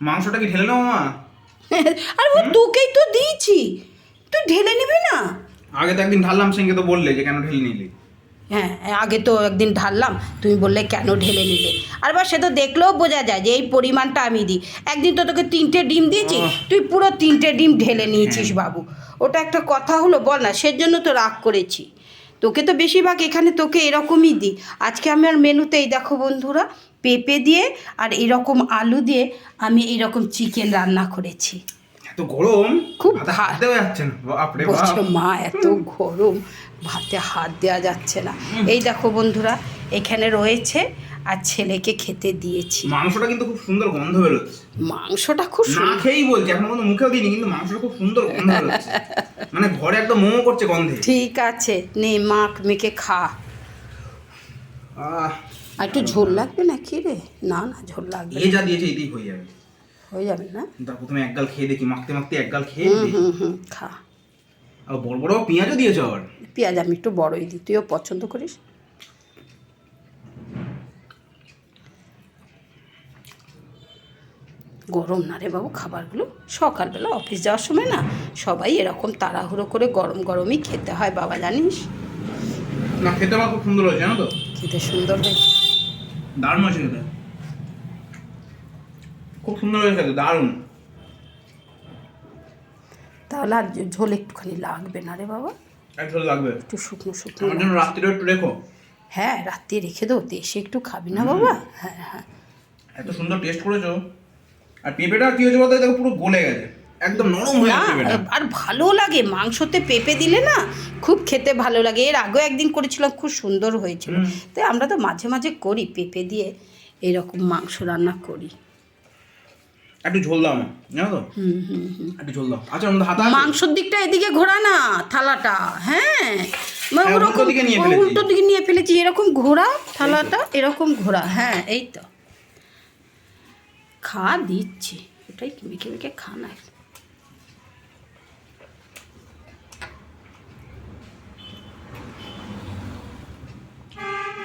মাংসটা কি ঢেলে নেব মা? আর ও তোকেই তো দিয়েছি। তুই ঢেলে নিবি না? আগে তো একদিন ঢাললাম সেঙ্গে তো বললে যে কেন ঢেলে নিলি? হ্যাঁ আগে তো একদিন ঢাললাম তুমি বললে কেন ঢেলে নিলে? আর বা সে তো দেখলেও বোঝা যায় যে এই পরিমাণটা আমি দিই। একদিন তো তোকে তিনটে ডিম দিয়েছি তুই পুরো তিনটে ডিম ঢেলে নিয়েছিস বাবু। ওটা একটা কথা হলো বল না সেজন্য তো রাগ করেছি। তোকে তো বেশিরভাগ এখানে তোকে এরকমই দিই। আজকে আমার মেনুতে এই দেখো বন্ধুরা পেঁপে দিয়ে আর এরকম আলু দিয়ে আমি এরকম চিকেন রান্না করেছি। এত গরম? খুব যাচ্ছে না? মা এত গরম ভাতে হাত দেওয়া যাচ্ছে না। এই দেখো বন্ধুরা এখানে রয়েছে আর ছেলেকে খেতে দিয়েছি মাংসটা কিন্তু খুব সুন্দর গন্ধ বেরোচ্ছে মাংসটা খুব না সুন্দর খেয়েই বলছি এখন পর্যন্ত মুখেও দিইনি কিন্তু মাংসটা খুব সুন্দর গন্ধ বেরোচ্ছে মানে ঘরে একদম মোমো করছে গন্ধে ঠিক আছে নে মাখ মেখে খা আর একটু ঝোল লাগবে না কি রে না না ঝোল লাগবে এ যা দিয়েছে এতেই হয়ে যাবে হয়ে যাবে না তার প্রথমে এক গাল খেয়ে দেখি মাখতে মাখতে এক গাল খেয়ে হুম হুম খা আর বড় বড় পেঁয়াজও দিয়েছে আবার পেঁয়াজ আমি একটু বড়ই দিই তুইও পছন্দ করিস গরম না রে বাবু খাবারগুলো সকালবেলা অফিস যাওয়ার সময় না সবাই এরকম তাড়াহুড়ো করে গরম গরমই খেতে হয় বাবা জানিস? না খেতে আমার খুব সুন্দর হয়েছে জানো তো? খেতে সুন্দর হয়েছে দারুণ হয়েছে খেতে। খুব সুন্দর হয়েছে খেতে দারুণ। তাহলে আর ঝোল একটুখানি লাগবে না রে বাবা? ঝোল লাগবে? একটু শুকনো শুকনো আমার জন্য রাত্রিটা একটু রেখো। হ্যাঁ রাত্রে রেখে দেবো দেশে একটু খাবি না বাবা? হ্যাঁ হ্যাঁ। এত সুন্দর টেস্ট করেছ। আর পেঁপেটা কি হয়েছে বলতো? দেখো পুরো গলে গেছে। একদম নরম হয়ে আর ভালো লাগে। মাংসতে পেঁপে দিলে না খুব খেতে ভালো লাগে। এর আগেও একদিন করেছিলাম খুব সুন্দর হয়েছিল। তাই আমরা তো মাঝে মাঝে করি পেঁপে দিয়ে এরকম মাংস রান্না করি। একটু ঝোল দাও জানো তো? হুম হুম হুম। একটু ঝোল দাও। আচ্ছা আমাদের হাতা আছে? মাংসর দিকটা এদিকে ঘোরা না থালাটা। হ্যাঁ? মানে হ্যাঁ, ওরকম। উল্টো দিকে নিয়ে ফেলেছি। এরকম ঘোরা থালাটা এরকম ঘোরা। হ্যাঁ এই তো। খা দিচ্ছি। ওটাই মেখে মেখে খা না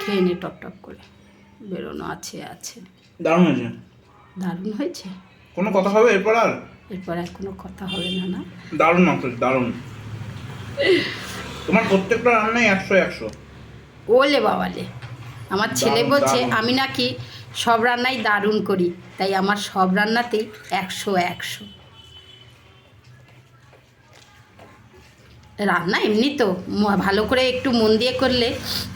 খেয়ে নে টপ টপ করে। বেরোনো আছে আছে। দারুণ হয়েছে। দারুণ হয়েছে? কোনো কথা হবে এরপর আর? এরপর আর কোনো কথা হবে না না? দারুণ মাংস দারুণ। তোমার প্রত্যেকটা রান্নাই একশো একশো। ওলে বাবালে আমার ছেলে বলছে আমি নাকি সব রান্নাই দারুণ করি তাই আমার সব রান্নাতেই একশো একশো। রান্না এমনি তো ভালো করে একটু মন দিয়ে করলে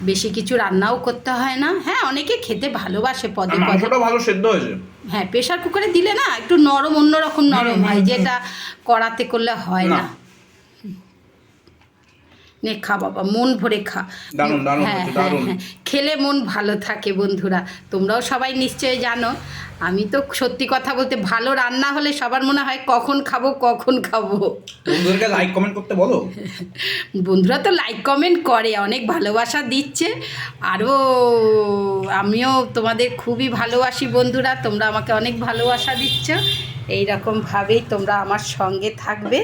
বেশি কিছু রান্নাও করতে হয় না। হ্যাঁ অনেকে খেতে ভালোবাসে পদে পদে। ভালো সেদ্ধ হয়েছে হ্যাঁ প্রেশার কুকারে দিলে না একটু নরম অন্যরকম নরম হয় যেটা কড়াতে করলে হয় না। না খা বাবা মন ভরে খা। হ্যাঁ হ্যাঁ হ্যাঁ। খেলে মন ভালো থাকে বন্ধুরা তোমরাও সবাই নিশ্চয়ই জানো। আমি তো সত্যি কথা বলতে ভালো রান্না হলে সবার মনে হয় কখন খাব কখন খাব। বন্ধুদেরকে লাইক কমেন্ট করতে বলো। বন্ধুরা তো লাইক কমেন্ট করে অনেক ভালোবাসা দিচ্ছে। আরও আমিও তোমাদের খুবই ভালোবাসি বন্ধুরা তোমরা আমাকে অনেক ভালোবাসা দিচ্ছ। এইরকমভাবেই তোমরা আমার সঙ্গে থাকবে।